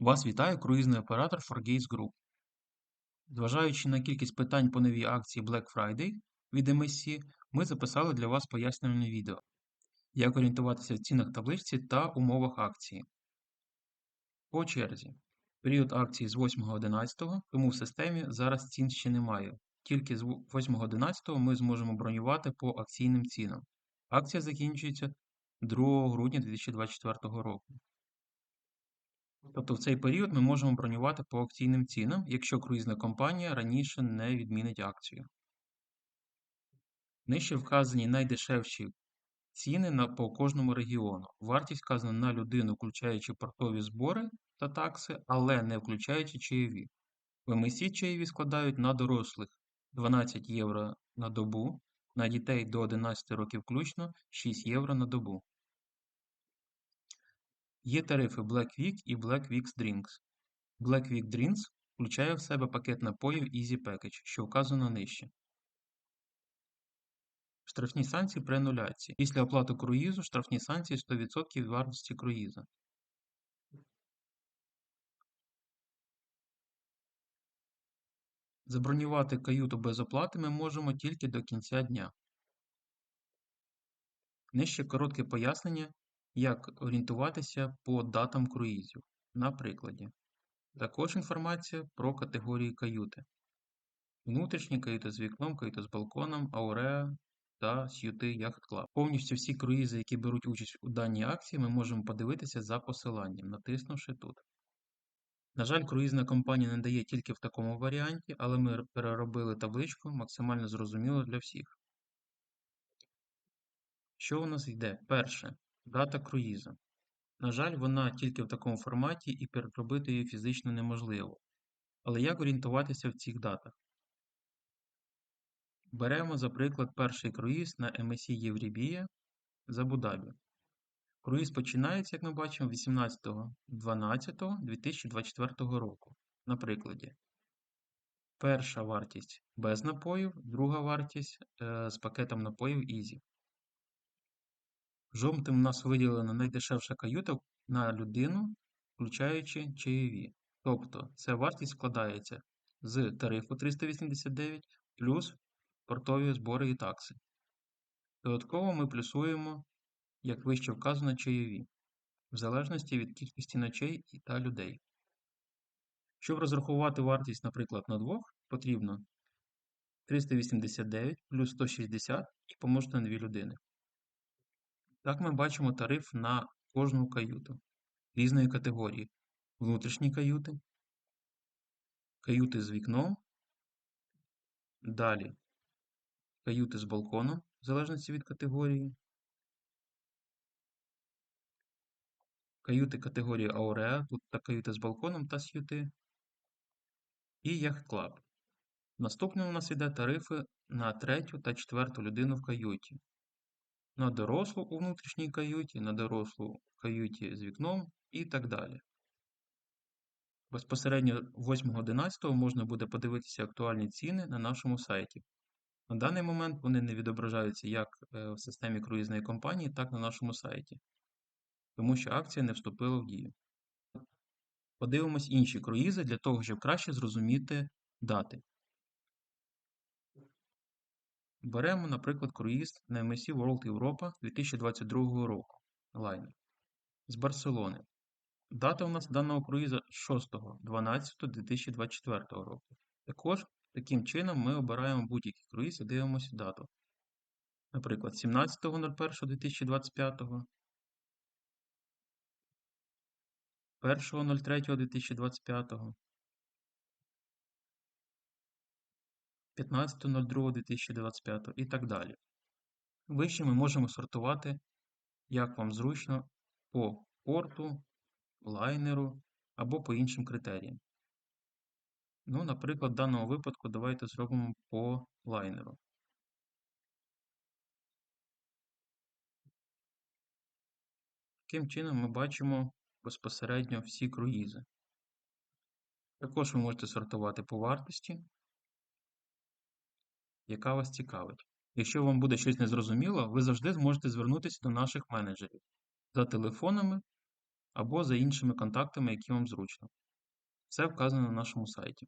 Вас вітає круїзний оператор Forgaze Group. Зважаючи на кількість питань по новій акції Black Friday від MSC, ми записали для вас пояснювальне відео, як орієнтуватися в цінах табличці та умовах акції. По черзі. Період акції з 8.11, тому в системі зараз цін ще немає. Тільки з 8.11 ми зможемо бронювати по акційним цінам. Акція закінчується 2 грудня 2024 року. Тобто в цей період ми можемо бронювати по акційним цінам, якщо круїзна компанія раніше не відмінить акцію. Нижче вказані найдешевші ціни на, по кожному регіону. Вартість вказана на людину, включаючи портові збори та такси, але не включаючи чайові. В чайові складають на дорослих 12 євро на добу, на дітей до 11 років включно 6 євро на добу. Є тарифи Black Week і Black Week Drinks. Black Week Drinks включає в себе пакет напоїв Easy Package, що вказано нижче. Штрафні санкції при ануляції. Після оплати круїзу штрафні санкції 100% від вартості круїза. Забронювати каюту без оплати ми можемо тільки до кінця дня. Нижче коротке пояснення, як орієнтуватися по датам круїзів. На прикладі. Також інформація про категорії каюти. Внутрішні каюти з вікном, каюти з балконом, ауреа та сюти Yacht Club. Повністю всі круїзи, які беруть участь у даній акції, ми можемо подивитися за посиланням, натиснувши тут. На жаль, круїзна компанія не дає тільки в такому варіанті, але ми переробили табличку максимально зрозуміло для всіх. Що у нас йде? Перше. Дата круїзу. На жаль, вона тільки в такому форматі і переробити її фізично неможливо. Але як орієнтуватися в цих датах? Беремо, за приклад, перший круїз на MSC Єврібія з Абу-Дабі. Круїз починається, як ми бачимо, 18.12.2024 року. На прикладі. Перша вартість без напоїв, друга вартість е, з пакетом напоїв Easy. Жовтим у нас виділена найдешевша каюта на людину, включаючи чайові. Тобто, ця вартість складається з тарифу 389 плюс портові збори і такси. Додатково ми плюсуємо, як вище вказано, чайові, в залежності від кількості ночей та людей. Щоб розрахувати вартість, наприклад, на двох, потрібно 389 плюс 160 і помножити на 2 людини. Так ми бачимо тариф на кожну каюту. Різної категорії. Внутрішні каюти, каюти з вікном, далі. Каюти з балконом, в залежності від категорії, каюти категорії Ауреа, тут та каюти з балконом та сюти, і яхт-клаб. Наступним у нас йде тарифи на третю та четверту людину в каюті на дорослу у внутрішній каюті, на дорослу в каюті з вікном і так далі. Безпосередньо 8.11 можна буде подивитися актуальні ціни на нашому сайті. На даний момент вони не відображаються як е, в системі круїзної компанії, так і на нашому сайті, тому що акція не вступила в дію. Подивимось інші круїзи для того, щоб краще зрозуміти дати. Беремо, наприклад, круїз на MSC World Europa 2022 року лайнер з Барселони. Дата у нас даного круїза 6.12.2024 року. Також таким чином ми обираємо будь-який круїз і дивимося дату. Наприклад, 17.01.2025, 1.03.2025. 15.02.2025 і так далі. Вище ми можемо сортувати, як вам зручно, по порту, лайнеру або по іншим критеріям. Ну, Наприклад, в даному випадку давайте зробимо по лайнеру. Таким чином ми бачимо безпосередньо всі круїзи. Також ви можете сортувати по вартості яка вас цікавить. Якщо вам буде щось незрозуміло, ви завжди зможете звернутися до наших менеджерів за телефонами або за іншими контактами, які вам зручно. Все вказано на нашому сайті.